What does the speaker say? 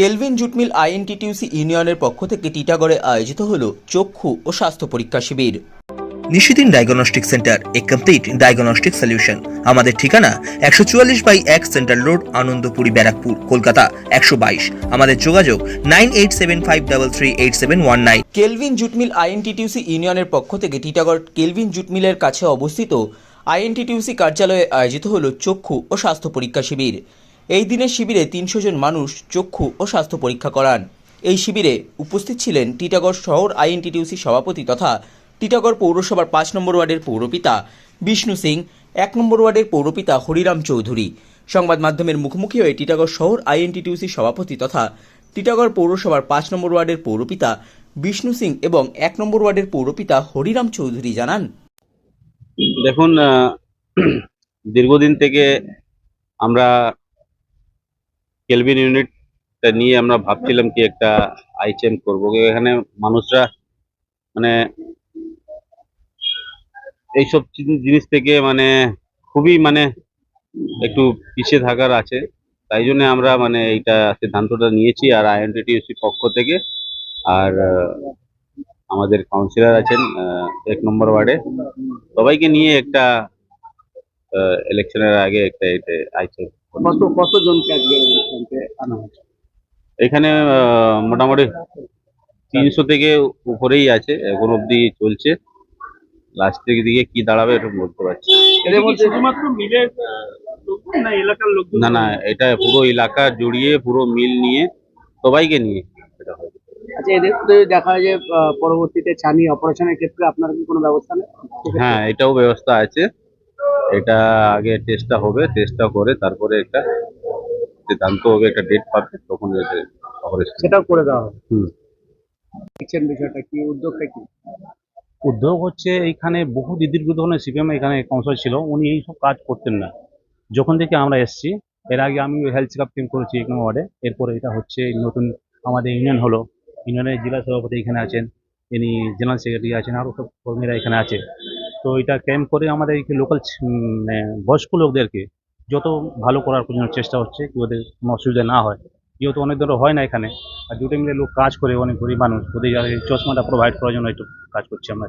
Kelvin jute mill INTTUC ইউনিয়নের পক্ষ থেকে টিটাগড়ে আয়োজিত হল চক্ষু ও স্বাস্থ্য পরীক্ষা শিবির। নিশিদিন ডায়াগনস্টিক সেন্টার এ কমপ্লিট ডায়াগনস্টিক সলিউশন। আমাদের ঠিকানা একশো চুয়াল্লিশ বাই এক সেন্ট্রাল রোড আনন্দপুরি ব্যারাকপুর কলকাতা একশো বাইশ। আমাদের যোগাযোগ nine eight seven five double three eight seven one nine. Kelvin jute mill INTTUC ইউনিয়নের পক্ষ থেকে টিটাগড় কেলভিন জুটমিলের কাছে অবস্থিত আইএনটিটিউসি কার্যালয়ে আয়োজিত হল চক্ষু ও স্বাস্থ্য পরীক্ষা শিবির। এই দিনের শিবিরে তিনশো জন মানুষ চক্ষু ও স্বাস্থ্য পরীক্ষা করান। এই শিবিরে উপস্থিত ছিলেন টিটাগড় শহর আইএনটিটিউসি সভাপতি তথা টিটাগড় পৌরসভার পাঁচ নম্বর ওয়ার্ডের পৌরপিতা বিষ্ণু সিং, এক নম্বর ওয়ার্ডের পৌরপিতা হরিরাম চৌধুরী। সংবাদ মাধ্যমের মুখোমুখি হয়ে টিটাগড় শহর আইএনটিটিউসি সভাপতি তথা টিটাগড় পৌরসভার পাঁচ নম্বর ওয়ার্ডের পৌরপিতা বিষ্ণু সিং এবং এক নম্বর ওয়ার্ডের পৌরপিতা হরিরাম চৌধুরী জানান। দেখুন দীর্ঘদিন থেকে আমরা কেলভিন ইউনিটটা নিয়ে আমরা ভাবছিলাম কি একটা আইচেম করব। এখানে মানুষরা মানে এইসব জিনিস থেকে মানে খুবই মানে একটু পিছিয়ে থাকার আছে। তাই জন্য আমরা মানে এইটা সিদ্ধান্তটা নিয়েছি আর আইএনটিটিউসি পক্ষ থেকে। আর আমাদের কাউন্সিলর আছেন এক নম্বর ওয়ার্ডে। সবাইকে নিয়ে একটা ইলেকশনের আগে একটা এটা আইছে। কত কতজনকে আজকে অনুষ্ঠানকে আনা হয়েছে? এখানে মোটামুটি তিনশো থেকে উপরেই আছে এখন অবধি চলছে। লাস্টের দিকে কি দাঁড়াবে এটা বলতে পারছি না। না এলাকার লোকজন? না না এটা পুরো এলাকা জড়িয়ে পুরো মিল নিয়ে সবাইকে নিয়ে এটা হবে আচ্ছা এদের দেখা যায় যে পরবর্তীতে ছানি অপারেশনের ক্ষেত্রে আপনার কি কোনো ব্যবস্থা নেই? হ্যাঁ এটাও ব্যবস্থা আছে। এটা আগে টেস্টটা হবে টেস্টটা করে তারপরে একটা সিদ্ধান্ত হবে একটা ডেট পাবে তখন অপারেশন সেটাও করে দেওয়া হবে। হুম। দেখছেন বিষয়টা কি উদ্যোগটা কি? উদ্যোগ হচ্ছে এইখানে বহু দীর্ঘ ধরনের সিপিএম এখানে কাউন্সিলর ছিল উনি এইসব কাজ করতেন না। যখন থেকে আমরা এসেছি এর আগে আমি হেলথ চেক আপ করেছি এক নম্বর ওয়ার্ডে এরপরে এটা হচ্ছে নতুন আমাদের ইউনিয়ন হলো। ইউনিয়নের জেলা সভাপতি এখানে আছেন ইনি জেনারেল সেক্রেটারি আছেন আরও সব কর্মীরা এখানে আছে। তো এটা ক্যাম্প করে আমাদের লোকাল বয়স্ক লোকদেরকে যত ভালো করার জন্য চেষ্টা হচ্ছে কি ওদের কোনো অসুবিধা না হয়। যেহেতু অনেক ধরনের হয় না এখানে, আর দুটো মিলে লোক কাজ করে, অনেক গরিব মানুষ, ওদের চশমাটা প্রোভাইড করার জন্য একটু কাজ করছি আমরা।